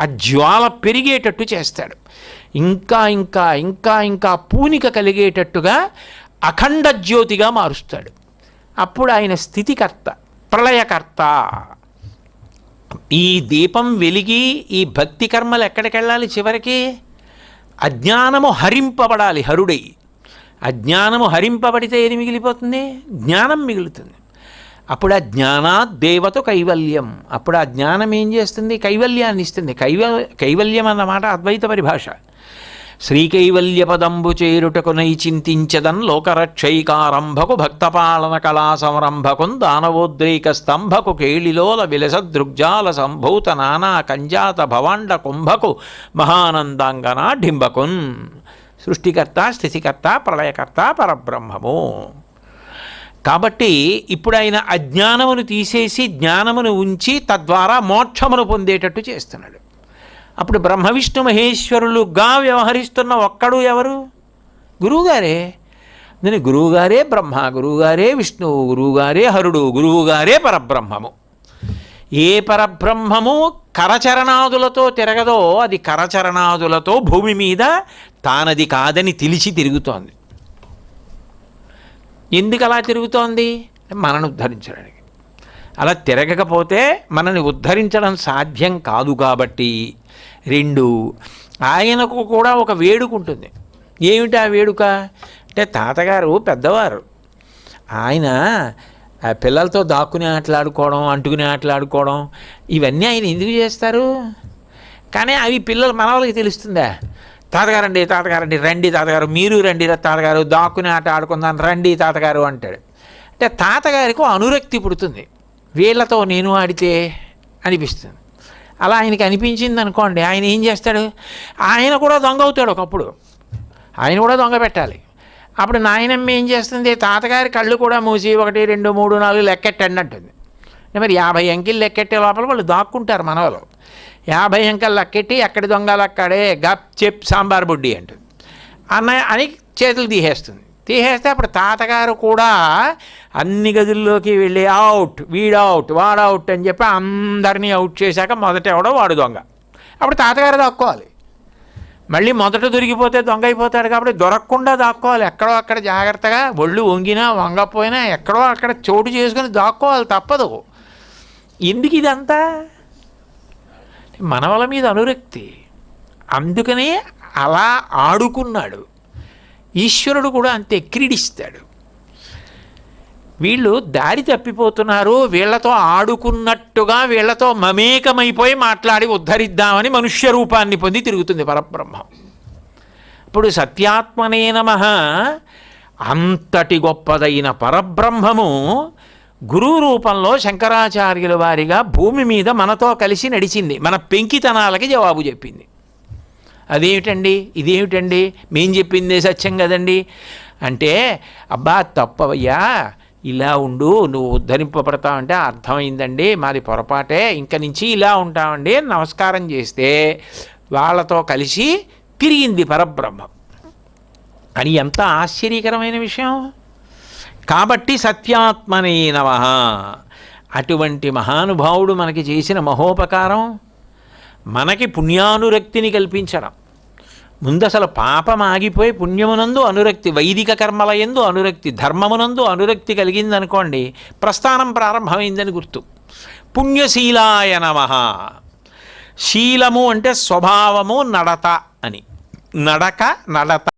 ఆ జ్వాల పెరిగేటట్టు చేస్తాడు. ఇంకా ఇంకా ఇంకా ఇంకా పూనిక కలిగేటట్టుగా అఖండ జ్యోతిగా మారుస్తాడు. అప్పుడు ఆయన స్థితికర్త ప్రళయకర్త. ఈ దీపం వెలిగి ఈ భక్తి కర్మలు ఎక్కడికి వెళ్ళాలి చివరికి? అజ్ఞానము హరింపబడాలి హరుడై. అజ్ఞానము హరింపబడితే ఏది మిగిలిపోతుంది? జ్ఞానం మిగులుతుంది. అప్పుడు ఆ జ్ఞానా దేవత కైవల్యం. అప్పుడు ఆ జ్ఞానం ఏం చేస్తుంది? కైవల్యాన్ని ఇస్తుంది. కైవ కైవల్యం అన్నమాట అద్వైత పరిభాష. శ్రీకైవల్య పదంబు చేరుటకు చింతించదన్ లోకరక్షైకారంభకు భక్తపాలన కళా సంరంభకున్ దానవోద్రేక స్తంభకు కేళిలోల విలస దృగ్జాల సంభూత నానా కంజాత భవాండ కుంభకు మహానందాంగనా డింబకున్. సృష్టికర్త స్థితికర్త ప్రళయకర్త పరబ్రహ్మము. కాబట్టి ఇప్పుడు ఆయన అజ్ఞానమును తీసేసి జ్ఞానమును ఉంచి తద్వారా మోక్షమును పొందేటట్టు చేస్తున్నాడు. అప్పుడు బ్రహ్మ విష్ణు మహేశ్వరులుగా వ్యవహరిస్తున్న ఒక్కడు ఎవరు? గురువుగారే. నేను గురువుగారే బ్రహ్మ గురువుగారే విష్ణువు గురువుగారే హరుడు గురువుగారే పరబ్రహ్మము. ఏ పరబ్రహ్మము కరచరణాదులతో తిరగదో అది కరచరణాదులతో భూమి మీద తానది కాదని తెలిసి తిరుగుతోంది. ఎందుకు అలా తిరుగుతోంది? మనను ఉద్ధరించడానికి. అలా తిరగకపోతే మనని ఉద్ధరించడం సాధ్యం కాదు కాబట్టి రెండు ఆయనకు కూడా ఒక వేడుక ఉంటుంది. ఏమిటి ఆ వేడుక? అంటే తాతగారు పెద్దవారు ఆయన పిల్లలతో దాక్కుని ఆటలాడుకోవడం అంటుకుని ఆటలాడుకోవడం ఇవన్నీ ఆయన ఎందుకు చేస్తారు? కానీ అవి పిల్లలు మన వాళ్ళకి తెలుస్తుందా? తాతగారండి తాతగారండి రండి తాతగారు మీరు రండి తాతగారు దాక్కుని ఆట ఆడుకుందాం రండి తాతగారు అంటాడు. అంటే తాతగారికి అనురక్తి పుడుతుంది. వీళ్ళతో నేను ఆడితే అనిపిస్తుంది. అలా ఆయనకి అనిపించింది అనుకోండి ఆయన ఏం చేస్తాడు? ఆయన కూడా దొంగ అవుతాడు ఒకప్పుడు. ఆయన కూడా దొంగ పెట్టాలి. అప్పుడు నాయనమ్మ ఏం చేస్తుంది? తాతగారి కళ్ళు కూడా మూసి ఒకటి రెండు మూడు నాలుగు లెక్కెట్టండి అంటుంది. మరి యాభై అంకెలు లెక్కెట్టే లోపల వాళ్ళు దాక్కుంటారు మనవలు. యాభై అంకెలు లక్కెట్టి ఎక్కడి దొంగలు అక్కడే గప్ చెప్ సాంబార్ బుడ్డి అంటుంది. అన్న అని చేతులు తీసేస్తుంది. తీసేస్తే అప్పుడు తాతగారు కూడా అన్ని గదుల్లోకి వెళ్ళి అవుట్ వీడవుట్ వాడవుట్ అవుట్ అని చెప్పి అందరినీ అవుట్ చేశాక మొదట ఎవడో వాడు దొంగ. అప్పుడు తాతగారు దాక్కోవాలి. మళ్ళీ మొదట దొరికిపోతే దొంగ అయిపోతాడు కాబట్టి దొరకకుండా దాక్కోవాలి. ఎక్కడో అక్కడ జాగ్రత్తగా ఒళ్ళు వంగినా వంగపోయినా ఎక్కడో అక్కడ చోటు చేసుకుని దాక్కోవాలి తప్పదు. ఎందుకు ఇదంతా? మనవల మీద అనురక్తి. అందుకనే అలా ఆడుకున్నాడు. ఈశ్వరుడు కూడా అంతే క్రీడిస్తాడు. వీళ్ళు దారి తప్పిపోతున్నారు వీళ్ళతో ఆడుకున్నట్టుగా వీళ్ళతో మమేకమైపోయి మాట్లాడి ఉద్ధరిద్దామని మనుష్య రూపాన్ని పొంది తిరుగుతుంది పరబ్రహ్మం. ఇప్పుడు సత్యాత్మనే నమ. అంతటి గొప్పదైన పరబ్రహ్మము గురువు రూపంలో శంకరాచార్యుల వారిగా భూమి మీద మనతో కలిసి నడిచింది. మన పెంకితనాలకి జవాబు చెప్పింది. అదేమిటండి? ఇదేమిటండి? మేం చెప్పింది సత్యం కదండి? అంటే అబ్బా తప్పవయ్యా ఇలా ఉండు నువ్వు ఉద్ధరింపబడతావంటే అర్థమైందండి. మాది పొరపాటే ఇంక నుంచి ఇలా ఉంటామండి నమస్కారం చేస్తే వాళ్ళతో కలిసి తిరిగింది పరబ్రహ్మం. అని ఎంత ఆశ్చర్యకరమైన విషయం! కాబట్టి సత్యాత్మనే నమ. అటువంటి మహానుభావుడు మనకి చేసిన మహోపకారం మనకి పుణ్యానురక్తిని కల్పించడం. ముందు అసలు పాపం ఆగిపోయి పుణ్యమునందు అనురక్తి వైదిక కర్మల ఎందు అనురక్తి ధర్మమునందు అనురక్తి కలిగిందనుకోండి ప్రస్థానం ప్రారంభమైందని గుర్తు. పుణ్యశీలాయ నమ. శీలము అంటే స్వభావము నడత అని. నడక నడత